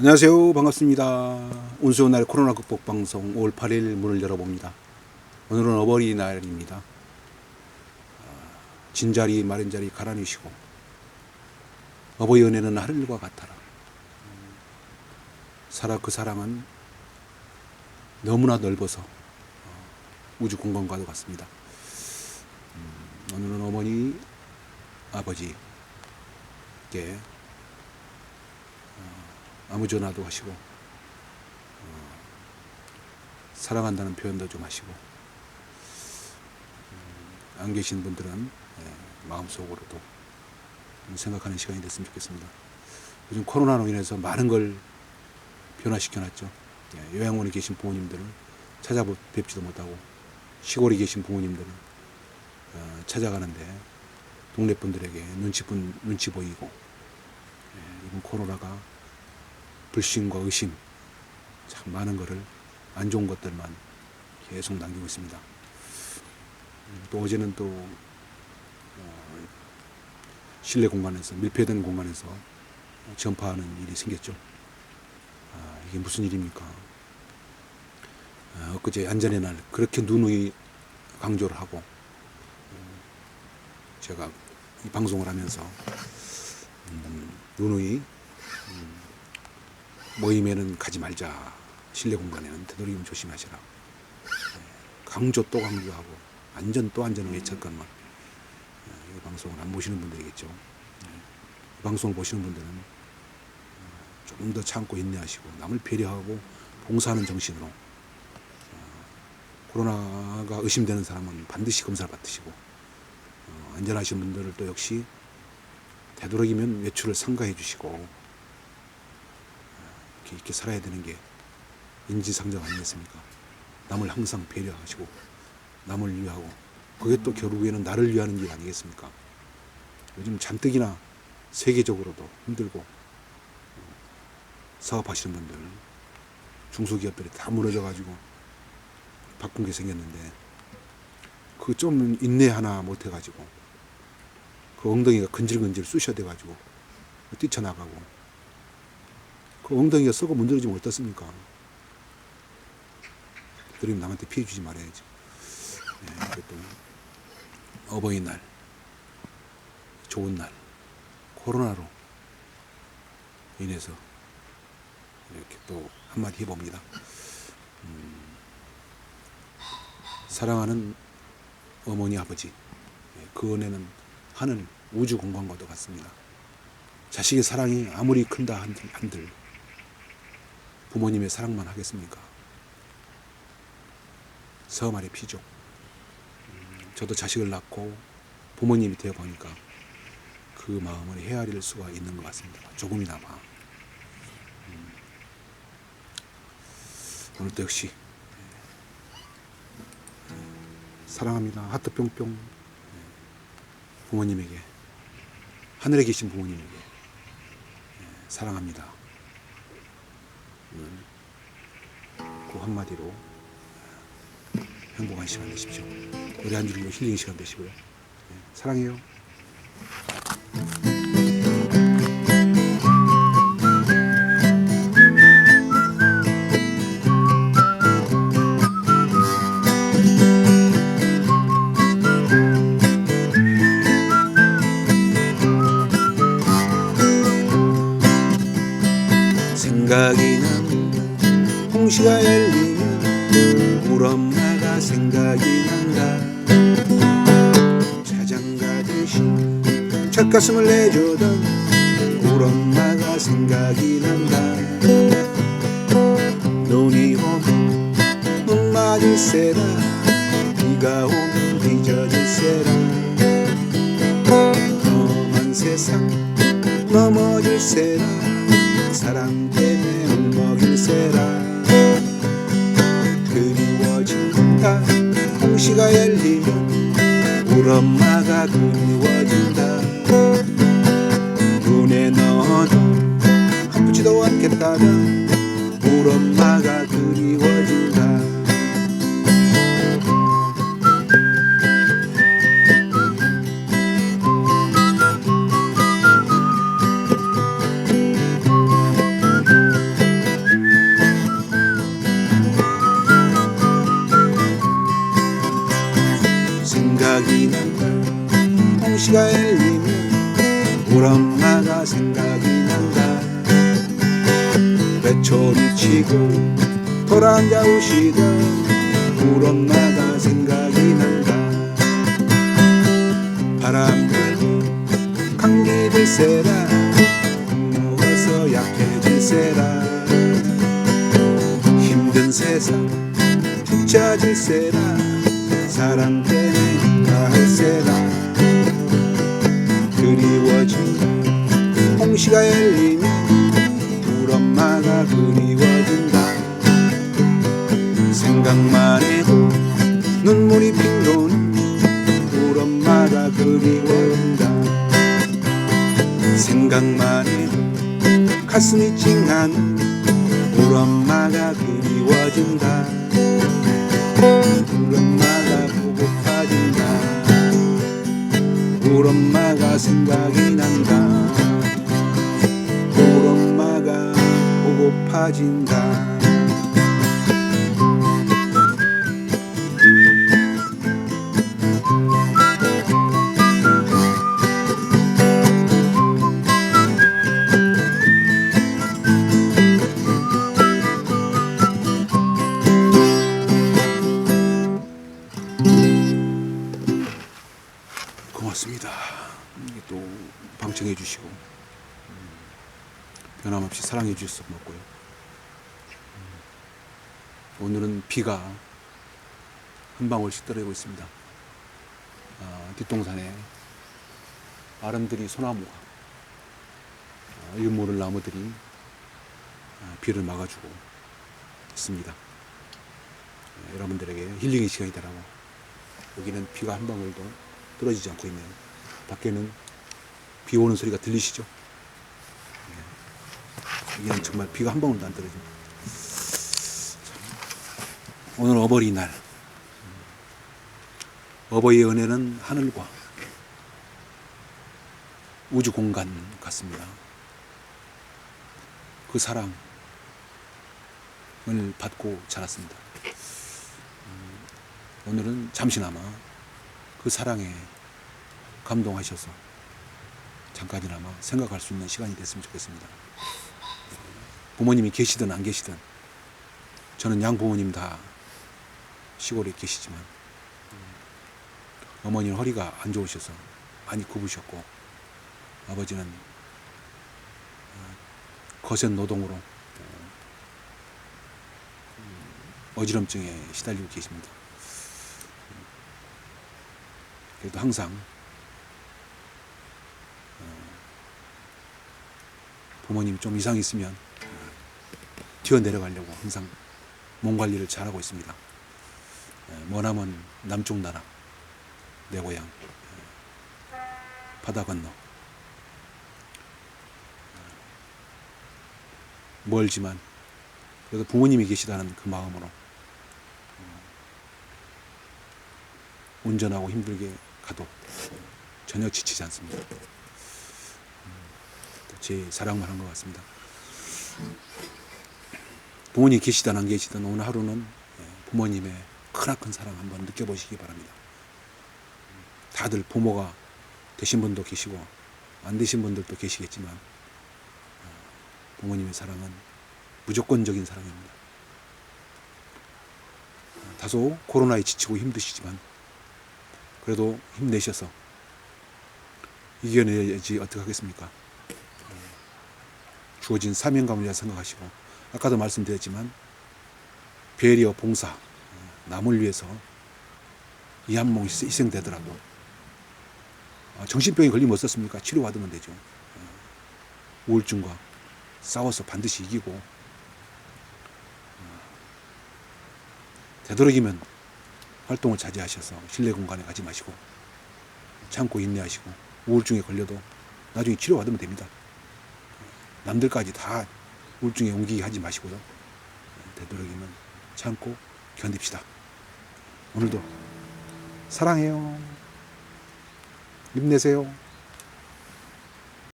안녕하세요. 반갑습니다. 운수의 날 코로나 극복 방송 5월 8일 문을 열어봅니다. 오늘은 어버이날입니다. 아, 진자리 마른 자리 가라니시고 어버이 은혜는 하늘과 같아라. 살아 그 사랑은 너무나 넓어서 어, 우주 공간과도 같습니다. 음, 오늘은 어머니 아버지께 아무 전화도 하시고 어, 사랑한다는 표현도 좀 하시고 음, 안 계신 분들은 예, 마음속으로도 생각하는 시간이 됐으면 좋겠습니다. 요즘 코로나로 인해서 많은 걸 변화시켜놨죠. 예, 요양원에 계신 부모님들은 찾아뵙지도 못하고 시골에 계신 부모님들은 어, 찾아가는데 동네 분들에게 눈치 분 눈치 보이고 예, 이번 코로나가 불신과 의심 참 많은 거를 안 좋은 것들만 계속 남기고 있습니다. 음, 또 어제는 또 어, 실내 공간에서 밀폐된 공간에서 전파하는 일이 생겼죠. 아, 이게 무슨 일입니까? 아, 엊그제 안전의 날 그렇게 누누이 강조를 하고 음, 제가 이 방송을 하면서 음, 누누이 음, 모임에는 가지 말자. 실내 공간에는 되도록이면 조심하시라. 예, 강조 또 강조하고 안전 또 안전을 외쳤건만 예, 이 방송을 안 보시는 분들이겠죠. 예, 이 방송을 보시는 분들은 어, 조금 더 참고 인내하시고 남을 배려하고 봉사하는 정신으로 어, 코로나가 의심되는 사람은 반드시 검사를 받으시고 어, 안전하신 분들을 또 역시 되도록이면 외출을 삼가해 주시고 이렇게, 살아야 되는 게 인지상정 아니겠습니까? 남을 항상 배려하시고 남을 위하고 그게 또 결국에는 나를 위하는 일 아니겠습니까? 요즘 잔뜩이나 세계적으로도 힘들고 어, 사업하시는 분들 중소기업들이 다 무너져 가지고 바꾼 게 생겼는데 그 좀 인내 하나 못 해 가지고 그 엉덩이가 근질근질 쑤셔대 가지고 뛰쳐나가고 그 엉덩이가 썩어 문드러지면 어떻습니까? 그러면 남한테 피해 주지 말아야지. 네, 어버이날, 좋은 날, 코로나로 인해서 이렇게 또 한마디 해봅니다. 음, 사랑하는 어머니 아버지, 예, 그 은혜는 하늘 우주 공간과도 같습니다. 자식의 사랑이 아무리 큰다 한들 부모님의 사랑만 하겠습니까? 서말의. 음, 저도 자식을 낳고 부모님이 되어 보니까 그 마음을 헤아릴 수가 있는 것 같습니다. 조금이나마. 음, 오늘도 역시 사랑합니다. 하트 뿅뿅. 부모님에게 하늘에 계신 부모님에게 사랑합니다. 그 한마디로 행복한 시간 되십시오. 노래 한 줄로 힐링 시간 되시고요. 네, 사랑해요. 나는 홍시가 열리면 우리 엄마가 생각이 난다. 차장 가듯이 찻가슴을 내주던 우리 엄마가 생각이 난다. 눈이 오면 눈 맞을세라. 비가 오면 빚어질세라. 험한 세상 넘어질세라 아 치고 돌아앉아 오시던 우리 엄마가 생각이 난다. 바람 불고 감기 들세라. 먹어서 약해질세라. 힘든 세상 뒤처질세라. 사랑 때문에 다 할세라. 그리워진다 홍시가 열리면 그리워진다. 생각만 해도 눈물이 핑 도는 우리 엄마가 그리워진다. 생각만 해도 가슴이 찡하는 우리 엄마가 그리워진다. 우리 엄마가 보고파진다. 우리 엄마가 생각이 난다 보고파진다 고맙습니다. 또 방청해 주시고 음, 변함없이 사랑해 주셔서 고맙고요. 음, 오늘은 비가 한 방울씩 떨어지고 있습니다. 아, 뒷동산에 아름드리 소나무가 아, 이름 모를 나무들이 아, 비를 막아주고 있습니다. 아, 여러분들에게 힐링의 시간이 되라고 여기는 비가 한 방울도 떨어지지 않고 있네요. 밖에는 비 오는 소리가 들리시죠? 네. 여기는 정말 비가 한 방울도 안 떨어집니다. 오늘 어버이날. 어버이의 은혜는 하늘과 우주 공간 같습니다. 그 사랑을 받고 자랐습니다. 음, 오늘은 잠시나마 그 사랑에 감동하셔서 잠깐이나마 생각할 수 있는 시간이 됐으면 좋겠습니다. 부모님이 계시든 안 계시든 저는 양 부모님 다 시골에 계시지만 음, 어머니는 허리가 안 좋으셔서 많이 굽으셨고 아버지는 어, 거센 노동으로 어, 음, 어지럼증에 시달리고 계십니다. 그래도 항상 어, 부모님 좀 이상 있으면 어, 튀어 내려가려고 항상 몸 관리를 잘하고 있습니다. 어, 머나먼 남쪽 나라 내 고향 어, 바다 건너 어, 멀지만 그래도 부모님이 계시다는 그 마음으로 어, 운전하고 힘들게 가도 전혀 지치지 않습니다. 음, 제 사랑만 한 것 같습니다. 부모님 계시든 안 계시든 오늘 하루는 예, 부모님의 크나큰 사랑 한번 느껴보시기 바랍니다. 음, 다들 부모가 되신 분도 계시고 안 되신 분들도 계시겠지만 어, 부모님의 사랑은 무조건적인 사랑입니다. 어, 다소 코로나에 지치고 힘드시지만 그래도 힘내셔서 이겨내야지 어떻게 하겠습니까? 어, 주어진 사명감을 생각하시고 아까도 말씀드렸지만 배리어 봉사 어, 남을 위해서 이한 몸이 희생되더라도 어, 정신병에 걸리면 어떻습니까? 치료받으면 되죠. 어, 우울증과 싸워서 반드시 이기고 어, 되도록이면 활동을 자제하셔서 실내 공간에 가지 마시고 참고 인내하시고 우울증에 걸려도 나중에 치료받으면 됩니다. 남들까지 다 우울증에 옮기게 하지 마시고요. 되도록이면 참고 견딥시다. 오늘도 사랑해요. 힘내세요.